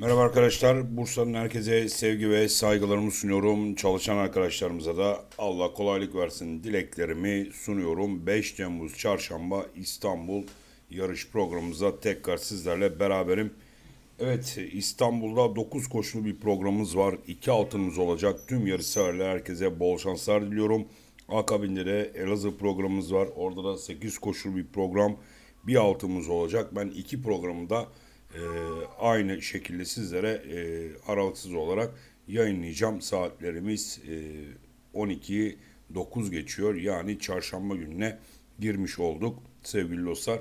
Merhaba arkadaşlar. Bursa'nın herkese sevgi ve saygılarımı sunuyorum. Çalışan arkadaşlarımıza da Allah kolaylık versin dileklerimi sunuyorum. 5 Temmuz Çarşamba İstanbul yarış programımıza tekrar sizlerle beraberim. Evet İstanbul'da 9 koşulu bir programımız var. 2 altınımız olacak. Tüm yarış severler herkese bol şanslar diliyorum. Akabinde de Elazığ programımız var. Orada da 8 koşulu bir program. Bir altımız olacak. Ben iki programı da e, aynı şekilde sizlere e, aralıksız olarak yayınlayacağım. Saatlerimiz e, 12'yi 9 geçiyor. Yani çarşamba gününe girmiş olduk sevgili dostlar.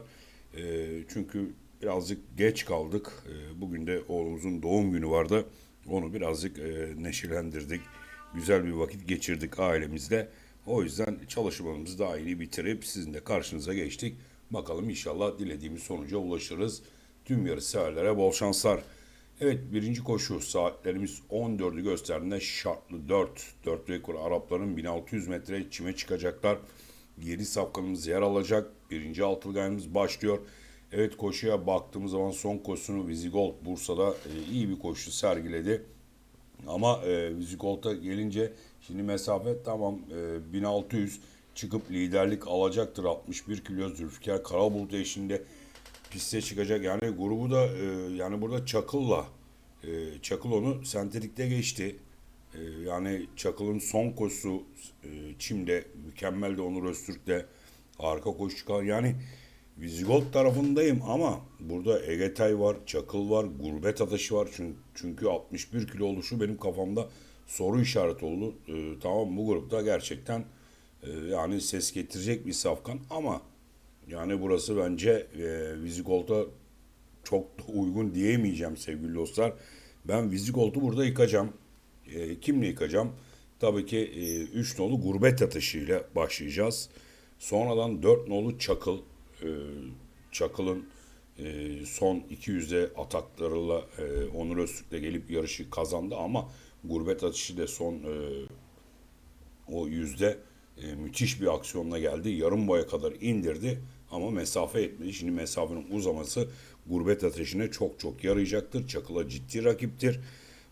E, çünkü birazcık geç kaldık. E, bugün de oğlumuzun doğum günü vardı. Onu birazcık e, neşelendirdik. Güzel bir vakit geçirdik ailemizle. O yüzden çalışmalarımızı daha iyi bitirip sizin de karşınıza geçtik. Bakalım inşallah dilediğimiz sonuca ulaşırız. Tüm yarış severlere bol şanslar. Evet birinci koşu saatlerimiz 14'ü gösterdiğinde şartlı 4. 4 rekor Arapların 1600 metre çime çıkacaklar. 7 safkanımız yer alacak. Birinci altılgayımız başlıyor. Evet koşuya baktığımız zaman son koşusunu Vizigold Bursa'da e, iyi bir koşu sergiledi. Ama e, Vizigolt'a gelince şimdi mesafe tamam e, 1600 çıkıp liderlik alacaktır 61 kilo Zülfikar Karabulut eşinde piste çıkacak. Yani grubu da e, yani burada Çakıl'la e, Çakıl onu sentetikte geçti. E, yani Çakıl'ın son koşusu e, Çim'de mükemmel de Onur Öztürk'te arka koşu çıkar. Yani Vizigold tarafındayım ama burada Egetay var, Çakıl var, Gurbet Ateşi var. Çünkü, çünkü 61 kilo oluşu benim kafamda soru işareti oldu. E, tamam bu grupta gerçekten e, yani ses getirecek bir safkan ama yani burası bence e, Vizigold'a çok da uygun diyemeyeceğim sevgili dostlar. Ben Vizigold'u burada yıkacağım. E, kimle yıkacağım? Tabii ki 3 e, nolu gurbet atışıyla başlayacağız. Sonradan 4 nolu çakıl. E, çakıl'ın e, son 200'de ataklarıyla e, Onur Öztürk'le gelip yarışı kazandı ama gurbet atışı da son e, o yüzde e, müthiş bir aksiyonla geldi. Yarım boya kadar indirdi ama mesafe etmedi. Şimdi mesafenin uzaması gurbet ateşine çok çok yarayacaktır. Çakıl'a ciddi rakiptir.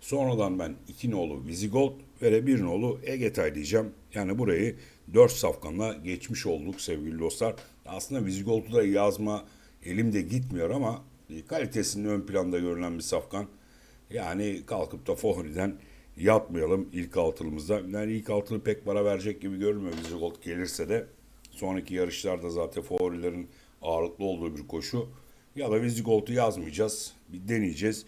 Sonradan ben iki nolu Vizigold ve bir nolu Egetay diyeceğim. Yani burayı dört safkanla geçmiş olduk sevgili dostlar. Aslında Vizigold'u da yazma elimde gitmiyor ama kalitesinin ön planda görülen bir safkan. Yani kalkıp da Fahri'den yatmayalım ilk altılımızda. Yani ilk altılı pek para verecek gibi görünmüyor Vizigold gelirse de. Sonraki yarışlarda zaten favorilerin ağırlıklı olduğu bir koşu. Ya da Vizigold'u yazmayacağız. Bir deneyeceğiz.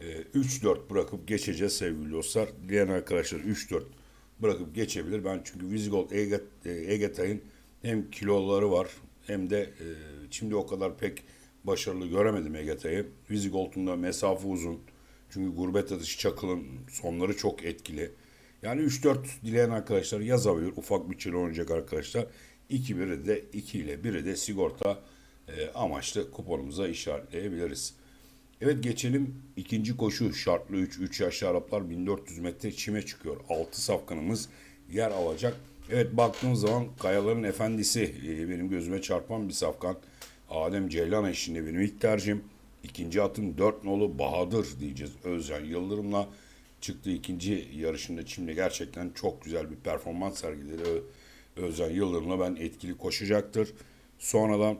Ee, 3-4 bırakıp geçeceğiz sevgili dostlar. Dileyen arkadaşlar 3-4 bırakıp geçebilir. Ben çünkü Vizigold Eget, e, Egetay'ın hem kiloları var hem de e, şimdi o kadar pek başarılı göremedim Egetay'ı. Vizigold'un da mesafe uzun. Çünkü gurbet atışı çakılın sonları çok etkili. Yani 3-4 dileyen arkadaşlar yazabilir. Ufak bütçeli oynayacak arkadaşlar. 2 biri de 2 ile biri de sigorta e, amaçlı kuponumuza işaretleyebiliriz. Evet geçelim ikinci koşu şartlı 3 3 yaşlı Araplar 1400 metre çime çıkıyor. 6 safkanımız yer alacak. Evet baktığımız zaman Kayaların Efendisi e, benim gözüme çarpan bir safkan. Adem Ceylan eşliğinde benim ilk tercihim. İkinci atım 4 nolu Bahadır diyeceğiz. Özcan Yıldırım'la çıktığı ikinci yarışında Çim'de gerçekten çok güzel bir performans sergiledi. Özcan Yıldırım'la ben etkili koşacaktır. Sonradan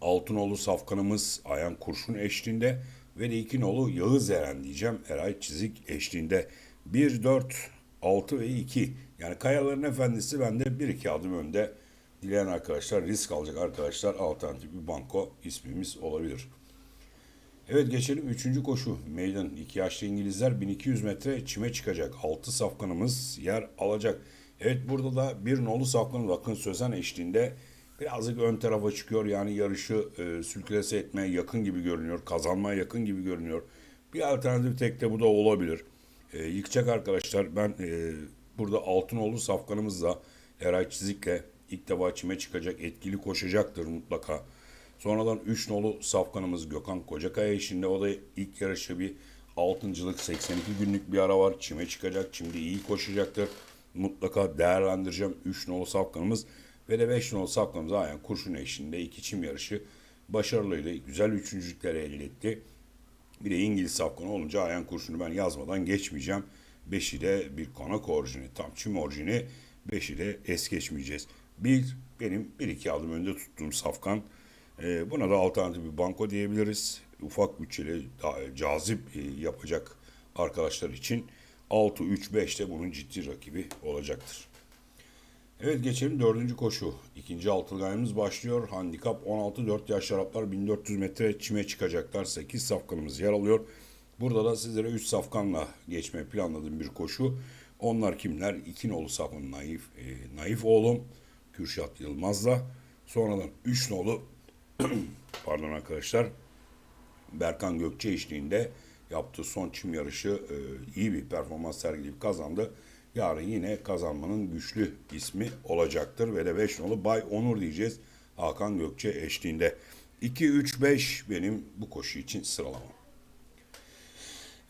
Altınoğlu Safkanımız Ayan Kurşun eşliğinde ve de iki nolu Yağız Eren diyeceğim. Eray Çizik eşliğinde 1, 4, 6 ve 2. Yani Kayaların Efendisi bende 1-2 adım önde. Dileyen arkadaşlar risk alacak arkadaşlar alternatif bir banko ismimiz olabilir. Evet geçelim 3. koşu. Meydan 2 yaşlı İngilizler 1200 metre çime çıkacak. 6 safkanımız yer alacak. Evet burada da bir nolu safkanın Akın Sözen eşliğinde birazcık ön tarafa çıkıyor. Yani yarışı e, sürklese etmeye yakın gibi görünüyor. Kazanmaya yakın gibi görünüyor. Bir alternatif tek de bu da olabilir. E, yıkacak arkadaşlar. Ben e, burada Altınoğlu safkanımızla Eray Çizik'le ilk defa çime çıkacak. Etkili koşacaktır mutlaka. Sonradan 3 nolu safkanımız Gökhan Kocakaya işinde. O da ilk yarışı bir altıncılık 82 günlük bir ara var. Çime çıkacak. Şimdi iyi koşacaktır. Mutlaka değerlendireceğim. 3 nolu safkanımız ve de 5 nolu safkanımız yani kurşun eşliğinde iki çim yarışı başarılıydı. Güzel üçüncülükleri elde etti. Bir de İngiliz safkanı olunca ayan kurşunu ben yazmadan geçmeyeceğim. Beşi de bir konak orijini, tam çim orijini. Beşi de es geçmeyeceğiz. Bir, benim bir iki adım önde tuttuğum safkan. Ee, buna da alternatif bir banko diyebiliriz. Ufak bütçeli, daha cazip e, yapacak arkadaşlar için 6-3-5 de bunun ciddi rakibi olacaktır. Evet geçelim dördüncü koşu. İkinci altılgayımız başlıyor. Handikap 16-4 yaş şaraplar 1400 metre çime çıkacaklar. 8 safkanımız yer alıyor. Burada da sizlere 3 safkanla geçme planladığım bir koşu. Onlar kimler? İki nolu safın Naif, e, Naif oğlum Kürşat Yılmaz'la. Sonradan 3 nolu pardon arkadaşlar Berkan Gökçe eşliğinde yaptığı son çim yarışı e, iyi bir performans sergileyip kazandı. Yarın yine kazanmanın güçlü ismi olacaktır ve de 5 nolu Bay Onur diyeceğiz Hakan Gökçe eşliğinde. 2-3-5 benim bu koşu için sıralamam.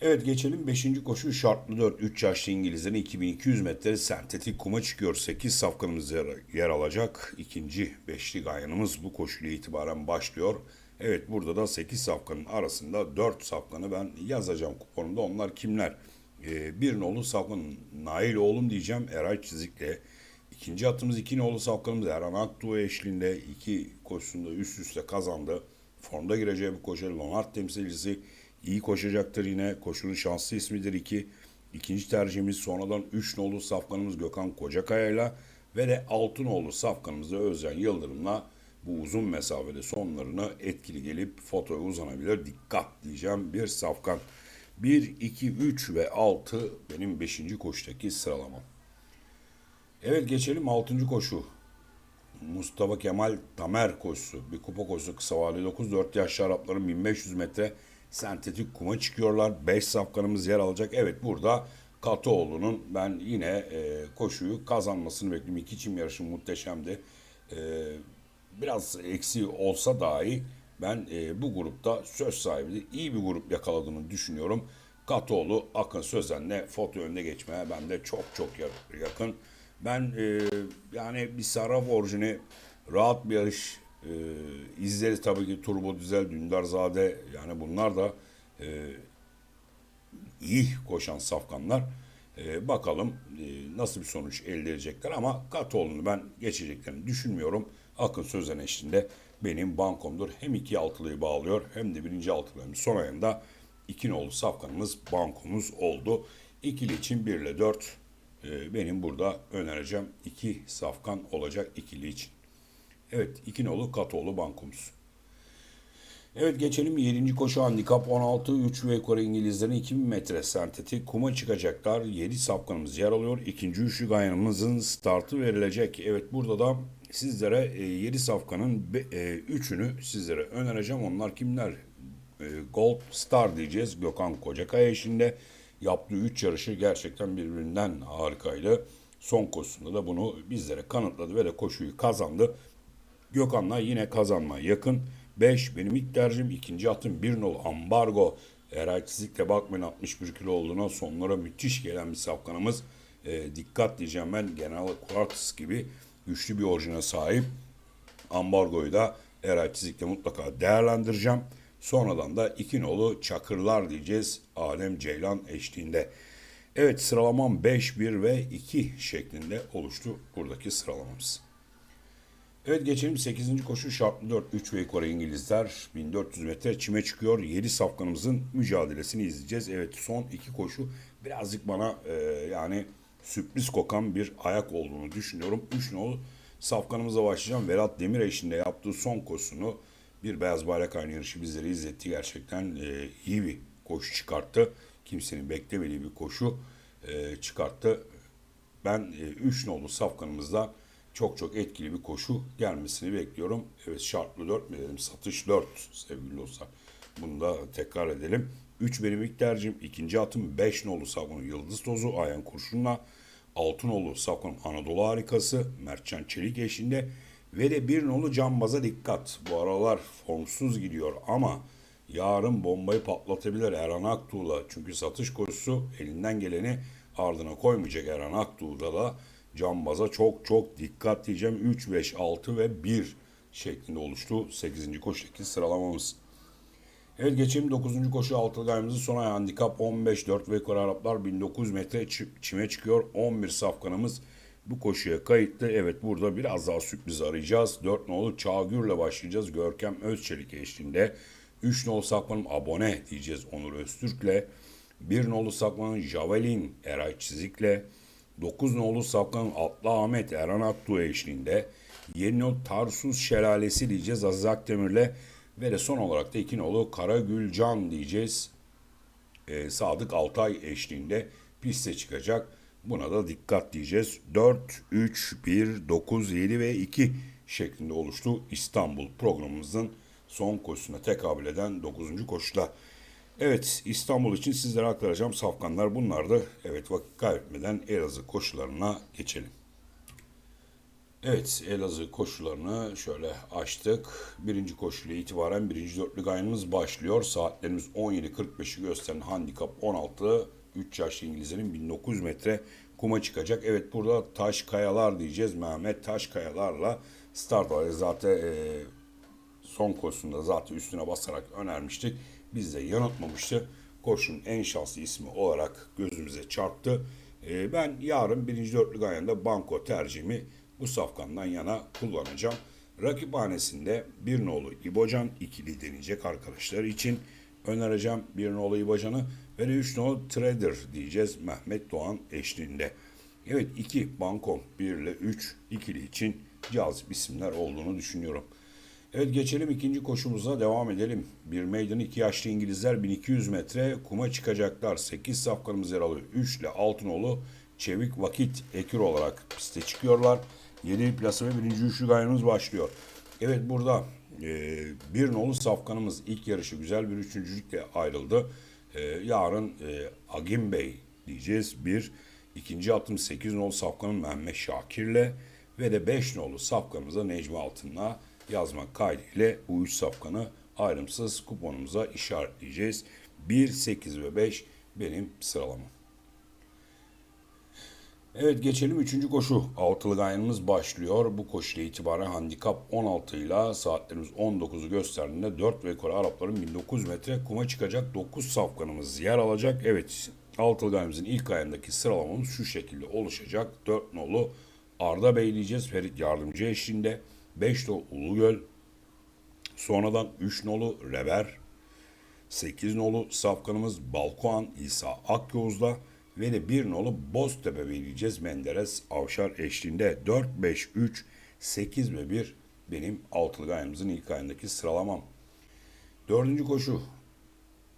Evet geçelim 5. koşu şartlı 4 3 yaşlı İngilizlerin 2200 metre sentetik kuma çıkıyor. 8 safkanımız yer, yer alacak. İkinci beşli gayanımız bu koşuyla itibaren başlıyor. Evet burada da 8 safkanın arasında 4 safkanı ben yazacağım kuponumda. Onlar kimler? Ee, bir nolu safkan Nail oğlum diyeceğim Eray Çizik'le. İkinci atımız iki nolu safkanımız Erhan Aktuğ eşliğinde iki koşusunda üst üste kazandı. Formda gireceği bir koşu Lonart temsilcisi iyi koşacaktır yine. Koşunun şanslı ismidir iki. İkinci tercihimiz sonradan üç nolu safkanımız Gökhan Kocakaya'yla ve de altı nolu safkanımız da Özcan Yıldırım'la bu uzun mesafede sonlarına etkili gelip fotoya uzanabilir. Dikkat diyeceğim bir safkan. 1, 2, 3 ve 6 benim 5. koşudaki sıralamam. Evet geçelim 6. koşu. Mustafa Kemal Tamer koşusu. Bir kupa koşusu kısa vadeli 9-4 yaşlı Arapların 1500 metre sentetik kuma çıkıyorlar. 5 safkanımız yer alacak. Evet burada Katoğlu'nun ben yine e, koşuyu kazanmasını bekliyorum. İki çim yarışı muhteşemdi. E, biraz eksi olsa dahi ben e, bu grupta söz sahibi iyi bir grup yakaladığını düşünüyorum. Katoğlu, Akın Sözen'le foto önüne geçmeye ben de çok çok yakın. Ben e, yani bir Saraf orijini rahat bir yarış e, izleriz tabii ki Turbo Dizel, Dündarzade yani bunlar da e, iyi koşan safkanlar. E, bakalım e, nasıl bir sonuç elde edecekler ama Katoğlu'nu ben geçeceklerini düşünmüyorum. Akın Sözen eşliğinde benim bankomdur. Hem iki altılıyı bağlıyor hem de birinci altılığımız son ayında iki nolu safkanımız bankomuz oldu. İkili için 1 ile 4 e, benim burada önereceğim iki safkan olacak ikili için. Evet iki nolu Katoğlu bankomuz. Evet geçelim 7. koşu handikap 16 3 ve yukarı İngilizlerin 2000 metre sentetik kuma çıkacaklar. 7 safkanımız yer alıyor. İkinci üçlü gayanımızın startı verilecek. Evet burada da sizlere 7 safkanın 3'ünü sizlere önereceğim. Onlar kimler? E, Gold Star diyeceğiz. Gökhan Kocakaya eşinde yaptığı 3 yarışı gerçekten birbirinden harikaydı. Son koşusunda da bunu bizlere kanıtladı ve de koşuyu kazandı. Gökhan'la yine kazanmaya yakın. 5 benim ilk tercihim. ikinci atım 1 nol ambargo. Eray Çizik'le bakmayın 61 kilo olduğuna sonlara müthiş gelen bir safkanımız. E, dikkat diyeceğim ben Genel Quartz gibi güçlü bir orijine sahip. Ambargo'yu da Eray Çizik'le mutlaka değerlendireceğim. Sonradan da iki nolu Çakırlar diyeceğiz Alem Ceylan eşliğinde. Evet sıralamam 5, 1 ve 2 şeklinde oluştu buradaki sıralamamız. Evet geçelim 8. koşu şartlı 4 3 ve yukarı İngilizler 1400 metre çime çıkıyor. 7 safkanımızın mücadelesini izleyeceğiz. Evet son iki koşu birazcık bana e, yani sürpriz kokan bir ayak olduğunu düşünüyorum. 3 nolu safkanımıza başlayacağım. Vedat Demir eşinde yaptığı son koşusunu bir beyaz bayrak aynı yarışı bizlere izletti. Gerçekten e, iyi bir koşu çıkarttı. Kimsenin beklemediği bir koşu e, çıkarttı. Ben 3 e, nolu safkanımızda çok çok etkili bir koşu gelmesini bekliyorum. Evet şartlı 4 mi dedim? Satış 4 sevgili dostlar. Bunu da tekrar edelim. 3 benim ilk tercihim. İkinci atım 5 nolu Safkan'ın Yıldız Tozu Ayan Kurşun'la. 6 nolu Safkan'ın Anadolu Harikası Mertcan Çelik eşinde. Ve de bir nolu Cambaz'a dikkat. Bu aralar formsuz gidiyor ama yarın bombayı patlatabilir Erhan Aktuğ'la. Çünkü satış koşusu elinden geleni ardına koymayacak Erhan Aktuğ'da da Cambaza çok çok dikkat diyeceğim. 3, 5, 6 ve 1 şeklinde oluştu 8. koşudaki sıralamamız. Evet geçelim 9. koşu altılı gaymızın son ayağı handikap 15 4 ve yukarı Araplar 1900 metre çi- çime çıkıyor. 11 safkanımız bu koşuya kayıtlı. Evet burada biraz daha sürpriz arayacağız. 4 nolu Çağgür'le başlayacağız. Görkem Özçelik eşliğinde. 3 nolu safkanım abone diyeceğiz Onur Öztürk'le. 1 nolu safkanım Javelin Eray Çizik'le. 9 nolu safkanım Atlı Ahmet Erhan Aktuğ eşliğinde. 7 nolu Tarsus Şelalesi diyeceğiz Aziz Akdemir'le. Ve de son olarak da 2 nolu Karagülcan diyeceğiz e, Sadık Altay eşliğinde piste çıkacak. Buna da dikkat diyeceğiz. 4, 3, 1, 9, 7 ve 2 şeklinde oluştu İstanbul programımızın son koşusuna tekabül eden 9. koşuda. Evet İstanbul için sizlere aktaracağım safkanlar bunlardı. Evet vakit kaybetmeden Elazığ koşularına geçelim. Evet Elazığ koşularını şöyle açtık. Birinci koşuyla itibaren birinci dörtlük ayınımız başlıyor. Saatlerimiz 17.45'i gösteren handikap 16. 3 yaşlı İngilizlerin 1900 metre kuma çıkacak. Evet burada Taş Kayalar diyeceğiz. Mehmet Taş Kayalar'la start var. Zaten e, son koşusunda zaten üstüne basarak önermiştik. Biz de yanıltmamıştı. Koşunun en şanslı ismi olarak gözümüze çarptı. Ee, ben yarın birinci dörtlük ayında banko tercihimi bu safkandan yana kullanacağım. Rakiphanesinde bir nolu İbocan ikili deneyecek arkadaşlar için önereceğim bir nolu İbocan'ı ve üç nolu Trader diyeceğiz Mehmet Doğan eşliğinde. Evet iki banko 1 ile 3 ikili için cazip isimler olduğunu düşünüyorum. Evet geçelim ikinci koşumuza devam edelim. Bir meydan iki yaşlı İngilizler 1200 metre kuma çıkacaklar. 8 safkanımız yer alıyor. 3 ile Altınoğlu çevik vakit ekür olarak piste çıkıyorlar. 7 plasa ve birinci üçlü gayrımız başlıyor. Evet burada e, bir nolu safkanımız ilk yarışı güzel bir üçüncülükle ayrıldı. E, yarın e, Agim Bey diyeceğiz. Bir ikinci atım 8 nolu safkanın Mehmet Şakir'le ve de 5 nolu safkanımıza Necmi Altın'la yazmak kaydıyla bu üç safkanı ayrımsız kuponumuza işaretleyeceğiz. 1, 8 ve 5 benim sıralamam. Evet geçelim 3. koşu. Altılı gayrımız başlıyor. Bu koşuyla itibaren handikap 16 ile saatlerimiz 19'u gösterdiğinde 4 ve yukarı Arapların 1900 metre kuma çıkacak 9 safkanımız yer alacak. Evet altılı gayrımızın ilk ayındaki sıralamamız şu şekilde oluşacak. 4 nolu Arda Bey diyeceğiz Ferit Yardımcı eşliğinde. 5 nolu Ulugöl. Sonradan 3 nolu Rever. 8 nolu safkanımız Balkoğan İsa Akyoz'da ve de 1 nolu Boztepe vereceğiz Menderes Avşar eşliğinde 4, 5, 3, 8 ve 1 benim altılı gayemizin ilk ayındaki sıralamam. Dördüncü koşu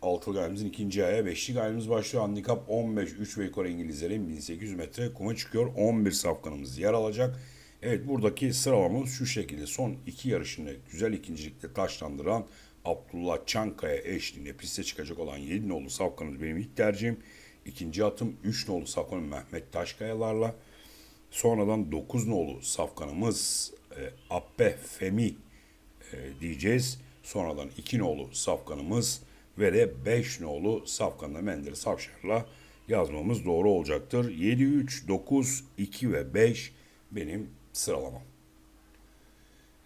altılı gayemizin ikinci aya beşli gayemiz başlıyor. Handikap 15, 3 ve yukarı İngilizlerin 1800 metre kuma çıkıyor. 11 safkanımız yer alacak. Evet buradaki sıralamamız şu şekilde. Son iki yarışını güzel ikincilikle taşlandıran Abdullah Çankaya eşliğinde piste çıkacak olan 7 nolu safkanımız benim ilk tercihim. İkinci atım 3 nolu safkanım Mehmet Taşkayalarla. Sonradan 9 nolu safkanımız e, Appe Femi e, diyeceğiz. Sonradan 2 nolu safkanımız ve de 5 nolu safkanla Menderes Avşar'la yazmamız doğru olacaktır. 7, 3, 9, 2 ve 5 benim sıralamam.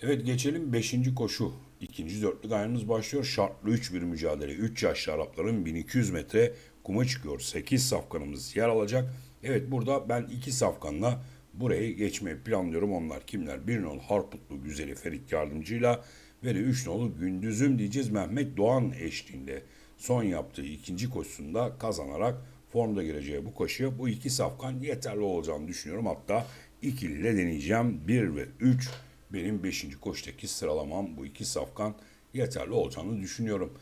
Evet geçelim 5. koşu. İkinci dörtlük ayağımız başlıyor. Şartlı 3 bir mücadele. 3 yaşlı Arapların 1200 metre kuma çıkıyor. 8 safkanımız yer alacak. Evet burada ben 2 safkanla burayı geçmeyi planlıyorum. Onlar kimler? 1 nol Harputlu Güzeli Ferit Yardımcı'yla ve de 3 nolu Gündüzüm diyeceğiz Mehmet Doğan eşliğinde. Son yaptığı ikinci koşusunda kazanarak formda gireceği bu koşuya bu iki safkan yeterli olacağını düşünüyorum. Hatta ikiliyle deneyeceğim. 1 ve 3 benim 5. koştaki sıralamam bu iki safkan yeterli olacağını düşünüyorum.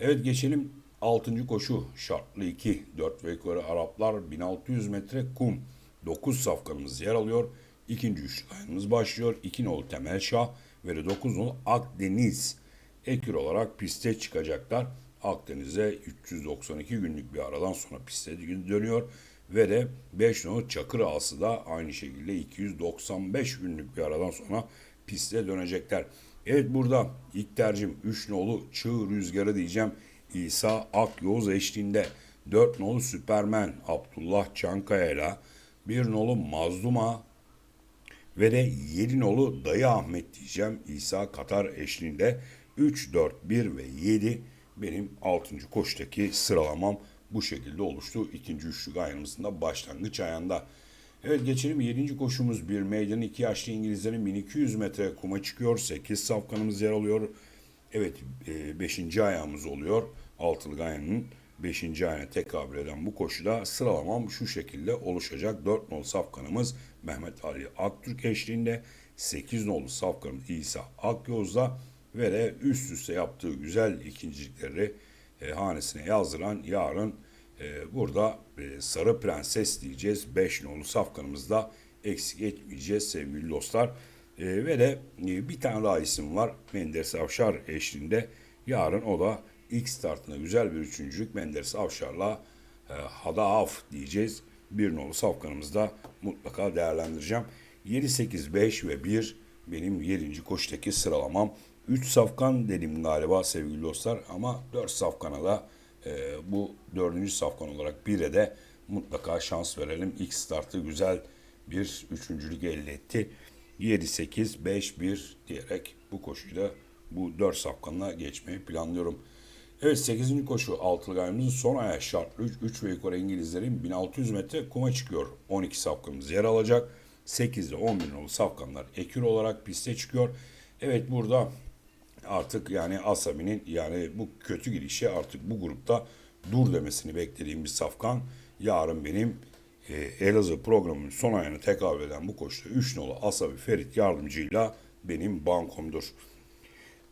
Evet geçelim 6. koşu şartlı 2 4 ve Araplar 1600 metre kum 9 safkanımız yer alıyor. İkinci üçlü ayağımız başlıyor. 2 nolu Temel Şah ve de 9 nolu Akdeniz ekür olarak piste çıkacaklar. Akdeniz'e 392 günlük bir aradan sonra piste dönüyor ve de 5 nolu Çakır Ağası da aynı şekilde 295 günlük bir aradan sonra piste dönecekler. Evet burada ilk tercihim 3 nolu Çığ Rüzgarı diyeceğim. İsa Akyoz eşliğinde 4 nolu Süpermen Abdullah Çankaya ile 1 nolu Mazluma ve de 7 nolu Dayı Ahmet diyeceğim İsa Katar eşliğinde 3, 4, 1 ve 7 benim 6. koştaki sıralamam bu şekilde oluştu. İkinci üçlük ayağımızın da başlangıç ayağında. Evet geçelim 7. koşumuz bir meydan 2 yaşlı İngilizlerin 1200 metre kuma çıkıyor. 8 safkanımız yer alıyor. Evet 5. ayağımız oluyor. Altılı ayağının 5. ayağına tekabül eden bu koşuda sıralamam şu şekilde oluşacak. 4 nolu safkanımız Mehmet Ali Aktürk eşliğinde 8 nolu safkanımız İsa Akyoz'da ve de üst üste yaptığı güzel ikincilikleri e, hanesine yazdıran yarın e, burada e, Sarı Prenses diyeceğiz. 5 nolu safkanımızda eksik etmeyeceğiz sevgili dostlar. E, ve de e, bir tane daha isim var. Menderes Avşar eşliğinde. Yarın o da ilk startına güzel bir üçüncülük Menderes Avşar'la e, Hadaaf diyeceğiz. Bir nolu safkanımızda mutlaka değerlendireceğim. 7, 8, 5 ve 1 benim 7. koştaki sıralamam. 3 safkan dedim galiba sevgili dostlar ama 4 safkana da e, bu 4. safkan olarak 1'e de mutlaka şans verelim. İlk startı güzel bir üçüncülük elde etti. 7, 8, 5, 1 diyerek bu koşuyu da bu 4 safkanla geçmeyi planlıyorum. Evet 8. koşu altılı gayemizin son ayağı şartlı 3, 3 ve yukarı İngilizlerin 1600 metre kuma çıkıyor. 12 safkanımız yer alacak. 8 ile 11 nolu safkanlar ekür olarak piste çıkıyor. Evet burada artık yani Asabi'nin yani bu kötü gidişi artık bu grupta dur demesini beklediğim bir safkan. Yarın benim e, Elazığ programının son ayını tekabül eden bu koşuda 3 nolu Asabi Ferit yardımcıyla benim bankomdur.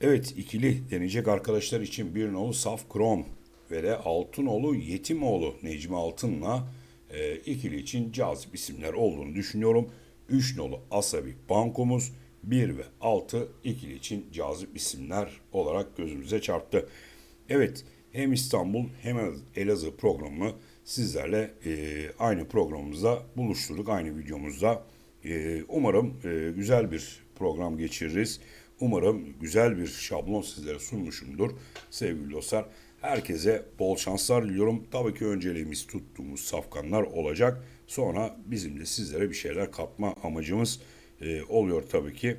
Evet ikili deneyecek arkadaşlar için bir nolu Saf Krom ve de Altınoğlu Yetimoğlu Necmi Altın'la e, ikili için cazip isimler olduğunu düşünüyorum. 3 nolu Asabi bankomuz 1 ve 6 ikili için cazip isimler olarak gözümüze çarptı. Evet hem İstanbul hem Elazığ programı sizlerle e, aynı programımızda buluşturduk aynı videomuzda. E, umarım e, güzel bir program geçiririz. Umarım güzel bir şablon sizlere sunmuşumdur sevgili dostlar. Herkese bol şanslar diliyorum. Tabii ki önceliğimiz tuttuğumuz safkanlar olacak. Sonra bizim de sizlere bir şeyler katma amacımız e, oluyor tabii ki.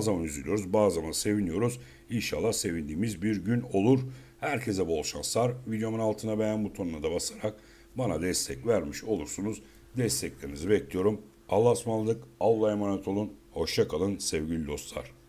Zaman üzülüyoruz, zaman seviniyoruz. İnşallah sevindiğimiz bir gün olur. Herkese bol şanslar. Videomun altına beğen butonuna da basarak bana destek vermiş olursunuz. Desteklerinizi bekliyorum. Allah'a ısmarladık. Allah'a emanet olun. Hoşça kalın sevgili dostlar.